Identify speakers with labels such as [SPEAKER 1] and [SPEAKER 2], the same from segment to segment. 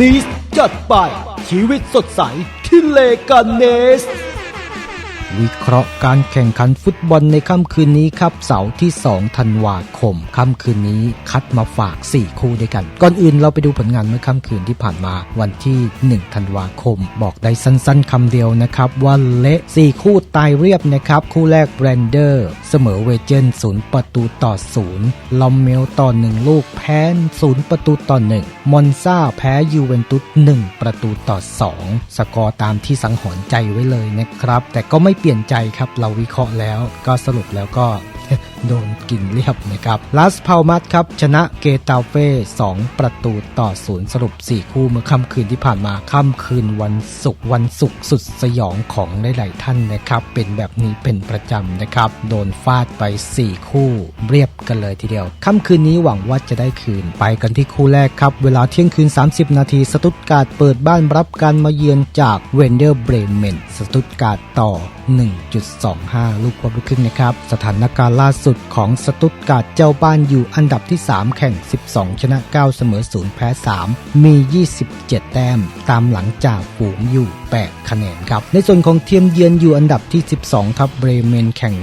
[SPEAKER 1] นีสจัดไปชีวิตสดใสที่เลกาเนส วิเคราะห์การแข่งขันฟุตบอลในค่ำคืนนี้ครับเสาร์ที่ 2 ธันวาคม ค่ำคืนนี้คัดมาฝาก 4 คู่ด้วยกัน ก่อนอื่นเราไปดูผลงานเมื่อค่ำคืนที่ผ่านมาวันที่ 1 ธันวาคม บอกได้สั้นๆคำเดียวนะครับ ว่าเละ 4 คู่ตายเรียบนะครับ คู่แรกแบรนเดอร์ เสมอเวเจน0ประตูต่อ0ลอมเมลต่อ1ลูกแพ้0ประตูต่อ1มอนซาแพ้ยูเวนตุส1ประตูต่อ2สกอร์ตามที่สังหรณ์ใจไว้เลยนะครับ แต่ก็ไม่เปลี่ยนใจครับ เราวิเคราะห์แล้วก็สรุปแล้วก็โดนกินเรียบนะครับลาสพาวมัสครับ ชนะเกตาเฟ่2ประตูต่อศูนย์สรุป 4 คู่เมื่อค่ำคืนที่ผ่านมาค่ำคืนวันศุกร์วันศุกร์สุดสยองของหลายๆท่านนะครับ เป็นแบบนี้เป็นประจำนะครับ โดนฟาดไป 4 คู่เรียบกันเลยทีเดียวค่ำคืนนี้หวังว่าจะได้คืนไปกันที่คู่แรกครับ เวลาเที่ยงคืน 30 นาทีสตุตการ์ดเปิดบ้านรับการมาเยือนจากเวนเดอร์เบรเมนสตุตการ์ดต่อ 1.25 ลูกควบลูกครึ่งนะครับ สถานการณ์ล่าสุดของสตุตการ์ดเจ้าบ้านอยู่อันดับที่ 3 แข่ง 12 ชนะ 9 เสมอ 0 แพ้ 3 มี 27 แต้ม ตามหลังจากฝูงอยู่8 คะแนนครับ ในส่วนของเทียมเยือนอยู่อันดับที่ 12 ครับเบรเมนแข่ง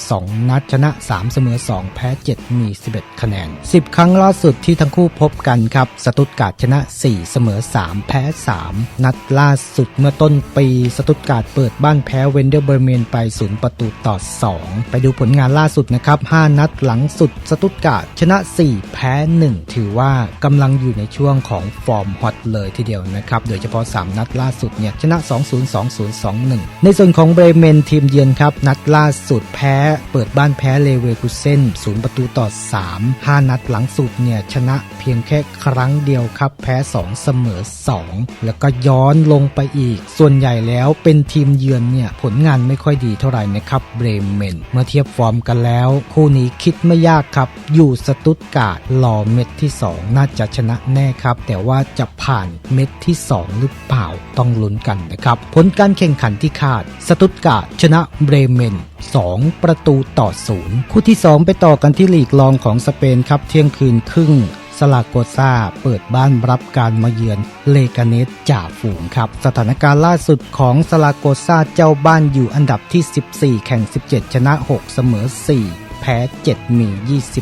[SPEAKER 1] 12 นัดชนะ 3 เสมอ 2 แพ้ 7 มี 11 คะแนน 10 ครั้งล่าสุดที่ทั้งคู่พบกันครับ สตุตการ์ดชนะ 4 เสมอ 3 แพ้ 3 นัดล่าสุดเมื่อต้นปี สตุตการ์ดเปิดบ้านแพ้เวนเดอร์เบรเมนไป 0 ประตูต่อ 2 ไปดูผลงานล่าสุดนะครับ 5 นัดหลังสุด สตุตการ์ดชนะ 4 แพ้ 1 ถือว่ากำลังอยู่ในช่วงของฟอร์มฮอตเลยทีเดียวนะครับ โดยเฉพาะ 3 นัดล่าสุดเนี่ยชนะ2-0 2-0 2-1 ในส่วนของเบรเมนทีมเยือนครับ นัดล่าสุดแพ้ เปิดบ้านแพ้เลเวกุเซน0 ประตูต่อ 3 5 นัดหลังสุดเนี่ย ชนะเพียงแค่ครั้งเดียวครับ แพ้ 2 เสมอ 2 แล้วก็ย้อนลงไปอีก ส่วนใหญ่แล้วเป็นทีมเยือนเนี่ย ผลงานไม่ค่อยดีเท่าไหร่นะครับเบรเมนเมื่อเทียบฟอร์มกันแล้ว คู่นี้คิดไม่ยากครับ อยู่สตุตการ์ดรอเม็ดที่ 2 น่าจะชนะแน่ครับ แต่ว่าจะผ่านเม็ดที่ 2 หรือเปล่าต้องลุ้นกันนะครับ ผลการแข่งขันที่คาด สตุตการ์ดชนะเบรเมน 2 ประตูต่อศูนย์คู่ที่ 2 ไปต่อกันที่ลีกรองของสเปนครับเที่ยงคืนครึ่งสลาโกซาเปิดบ้านรับการมาเยือนเลกาเนสจ่าฝูงครับ สถานการณ์ล่าสุดของสลาโกซาเจ้าบ้านอยู่อันดับที่ 14 แข่ง 17 ชนะ 6 เสมอ 4 แพ้ 7 มี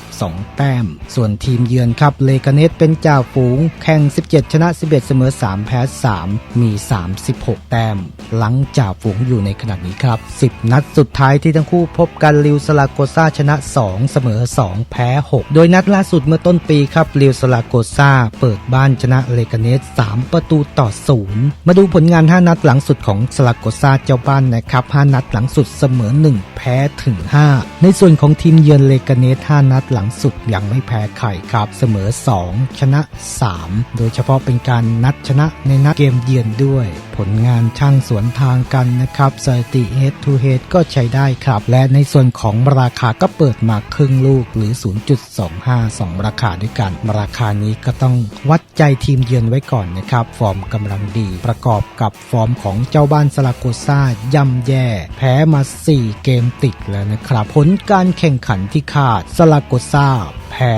[SPEAKER 1] 22 แต้ม ส่วนทีมเยือนครับเลกาเนสเป็นจ่าฝูง แข่ง 17 ชนะ 11 เสมอ 3 แพ้ 3 มี 36 แต้ม หลังจ่าฝูงอยู่ในขณะนี้ครับ 10 นัดสุดท้ายที่ทั้งคู่พบกันลิวสลาโกซาชนะ 2 เสมอ 2 แพ้ 6 โดยนัดล่าสุดเมื่อต้นปีครับลิวสลาโกซาเปิดบ้านชนะเลกาเนส 3 ประตูต่อ 0 มาดูผลงาน 5 นัดหลังสุดของสลาโกซาเจ้าบ้านนะครับ 5 นัดหลังสุดเสมอ 1 แพ้ถึง 5 ในส่วนของทีมเยือนเลกาเนส5นัดหลังสุดยังไม่แพ้ใครครับ เสมอ 2 ชนะ 3 โดยเฉพาะเป็นการนัดชนะในนัดเกมเยือนด้วย ลงานช่างสวนทางกันนะครับสถิติ head to head ก็ใช้ได้ครับ และในส่วนของราคาก็เปิดมาครึ่งลูกหรือ 0.25 2 ราคาด้วยกัน ราคานี้ก็ต้องวัดใจทีมเยือนไว้ก่อนนะครับ ฟอร์มกำลังดี ประกอบกับฟอร์มของเจ้าบ้านสลาโกซาย่ำแย่ แพ้มา 4 เกมติดแล้วนะครับ ผลการแข่งขันที่คาดสลาโกซาแพ้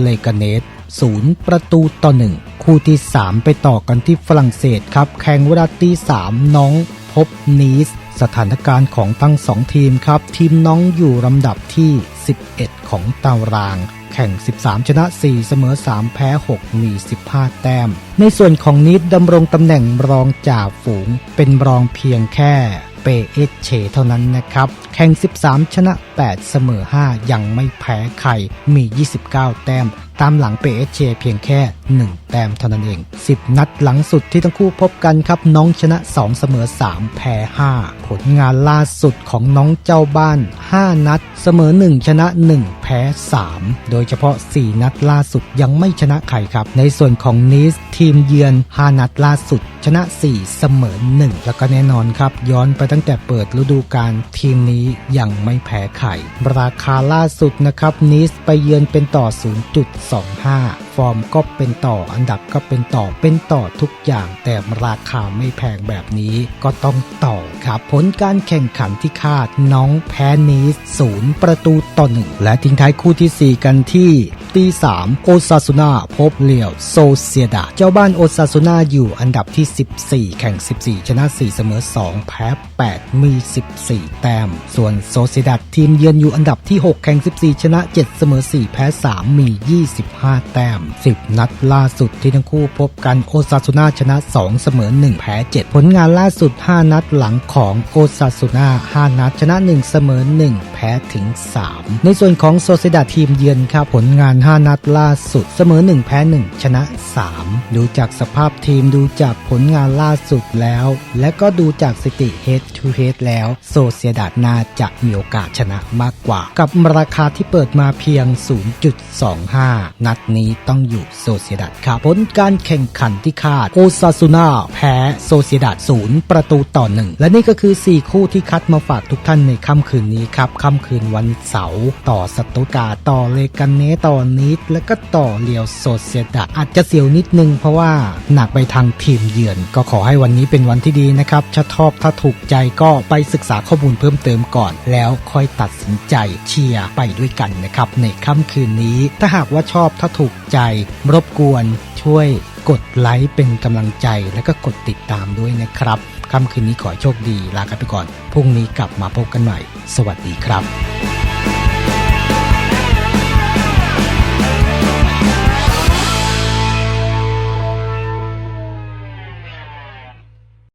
[SPEAKER 1] เลกาเนสศูนย์ประตูต่อหนึ่ง คู่ที่ 3 ไปต่อกันที่ฝรั่งเศสครับ แข่งเวลาตี3น้องพบนีส สถานการณ์ของทั้ง 2 ทีมครับ ทีมน้องอยู่ลำดับที่ 11 ของตาราง แข่ง 13 ชนะ 4 เสมอ 3 แพ้ 6 มี 15 แต้ม ในส่วนของนิดดำรงตำแหน่งรองจ่าฝูง เป็นรองเพียงแค่เปเอชเชเท่านั้นนะครับ แข่ง 13 ชนะ 8 เสมอ 5 ยังไม่แพ้ใคร มี 29 แต้มตามหลังเปเอชเชเพียงแค่ 1 แต้มเท่านั้นเอง 10 นัดหลังสุดที่ทั้งคู่พบกันครับ น้องชนะ 2 เสมอ 3 แพ้ 5 ผลงานล่าสุดของน้องเจ้าบ้าน 5 นัด เสมอ 1 ชนะ 1 แพ้ 3 โดยเฉพาะ 4 นัดล่าสุดยังไม่ชนะใครครับ ในส่วนของนิสทีมเยือน 5 นัดล่าสุด ชนะ 4 เสมอ 1 แล้วก็แน่นอนครับ ย้อนไปตั้งแต่เปิดฤดูกาลทีมนี้ยังไม่แพ้ใครราคาล่าสุดนะครับนิสไปเยือนเป็นต่อ2 5 ฟอร์มก็เป็นต่ออันดับก็เป็นต่อเป็นต่อทุกอย่าง แต่ราคาไม่แพงแบบนี้ก็ต้องต่อครับ ผลการแข่งขันที่คาดน้องแพ้นิสศูนย์ประตูต่อหนึ่งและทิ้งท้ายคู่ที่ 4 กันที่ ตี3โอซาซูนาพบเลียวโซเซียดา เจ้าบ้านโอซาซูนาอยู่อันดับที่ 14 แข่ง 14 ชนะ 4 เสมอ 2 แพ้ 8 มี 14 แต้ม ส่วนโซเซียดาทีมเยือนอยู่อันดับที่ 6 แข่ง 14 ชนะ 7 เสมอ 4 แพ้ 3 มี 25 แต้ม 10 นัดล่าสุดที่ทั้งคู่พบกันโอซาซูนาชนะ 2 เสมอ 1 แพ้ 7 ผลงานล่าสุด 5 นัดหลังของโอซาซูนา5นัดชนะ 1 เสมอ 1 แพ้ถึง 3 ในส่วนของโซเซดาทีมเยือนครับผลงาน5 นัดล่าสุด เสมอ 1 แพ้ 1 ชนะ 3 ดูจากสภาพทีมดูจากผลงานล่าสุดแล้ว และก็ดูจากสถิ ติ head to head แล้ว โซเซียดาน่าจะมีโอกาสชนะมากกว่า กับราคาที่เปิดมาเพียง 0.25 นัดนี้ต้องอยู่โซเซียดาครับผลการแข่งขันที่คาดโอซาซูนาแพ้โซเซียดาศูนย์ประตูต่อหนึ่งและนี่ก็คือ 4 คู่ที่คัดมาฝากทุกท่านในค่ำคืนนี้ครับค่ำคืนวันเสาร์ต่อสตุกาต่อเลกันเนต่อนิดและก็ต่อเลียวโซเซียดาอาจจะเสียวนิดนึงเพราะว่าหนักไปทางทีมเยือน ก็ขอให้วันนี้เป็นวันที่ดีนะครับถ้าชอบถ้าถูกใจก็ไปศึกษาข้อมูลเพิ่มเติมก่อน แล้วค่อยตัดสินใจเชียร์ไปด้วยกันนะครับ ในค่ำคืนนี้ ถ้าหากว่าชอบถ้าถูกใจ รบกวนช่วยกดไลค์เป็นกำลังใจและก็กดติดตามด้วยนะครับค่ำคืนนี้ขอโชคดีลากันไปก่อนพรุ่งนี้กลับมาพบกันใหม่ สวัสดีครับ